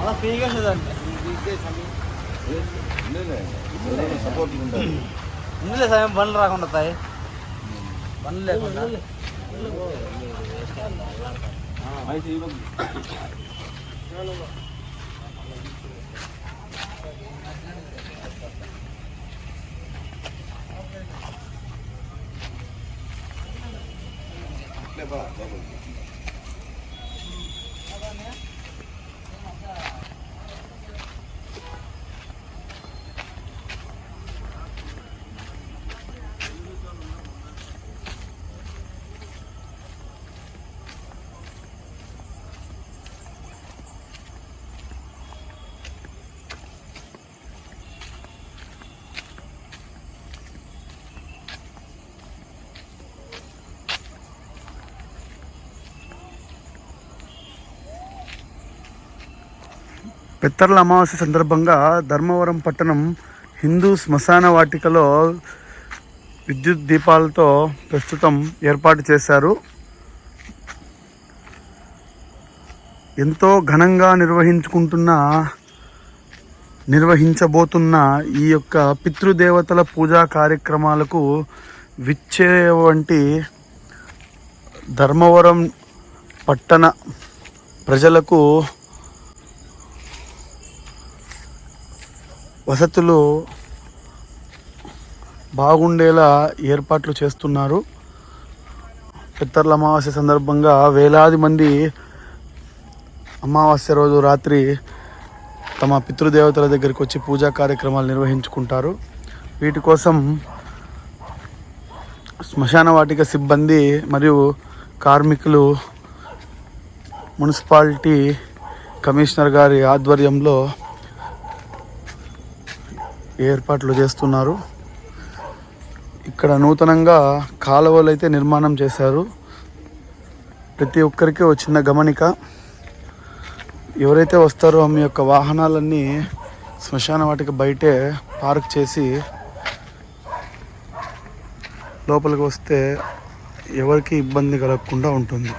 అలా పీకేసేదండి సపోర్ట్ ఇందులో సమయం బండ్లు రాకుండా తాయి. బండ్లు లేకుండా. అయితే 开发，老板。老板，你好。పిత్తర్ల అమావాస్య సందర్భంగా ధర్మవరం పట్టణం హిందూ శ్మశాన వాటికలో విద్యుత్ దీపాలతో ప్రస్తుతం ఏర్పాటు చేశారు. ఎంతో ఘనంగా నిర్వహించుకుంటున్న నిర్వహించబోతున్న ఈ యొక్క పితృదేవతల పూజా కార్యక్రమాలకు విచ్చే వంటి ధర్మవరం పట్టణ ప్రజలకు వసతులు బాగుండేలా ఏర్పాట్లు చేస్తున్నారు. పిత్తర్ల అమావాస్య సందర్భంగా వేలాది మంది అమావాస్య రోజు రాత్రి తమ పితృదేవతల దగ్గరికి వచ్చి పూజా కార్యక్రమాలు నిర్వహించుకుంటారు. వీటి కోసం శ్మశాన వాటిక సిబ్బంది మరియు కార్మికులు మున్సిపాలిటీ కమిషనర్ గారి ఆధ్వర్యంలో ఏర్పాట్లు చేస్తున్నారు. ఇక్కడ నూతనంగా కాలువలు అయితే నిర్మాణం చేశారు. ప్రతి ఒక్కరికి ఒక చిన్న గమనిక. ఎవరైతే వస్తారో మీ యొక్క వాహనాలన్నీ శ్మశాన వాటికి బయటే పార్క్ చేసి లోపలికి వస్తే ఎవరికి ఇబ్బంది కలగకుండా ఉంటుంది.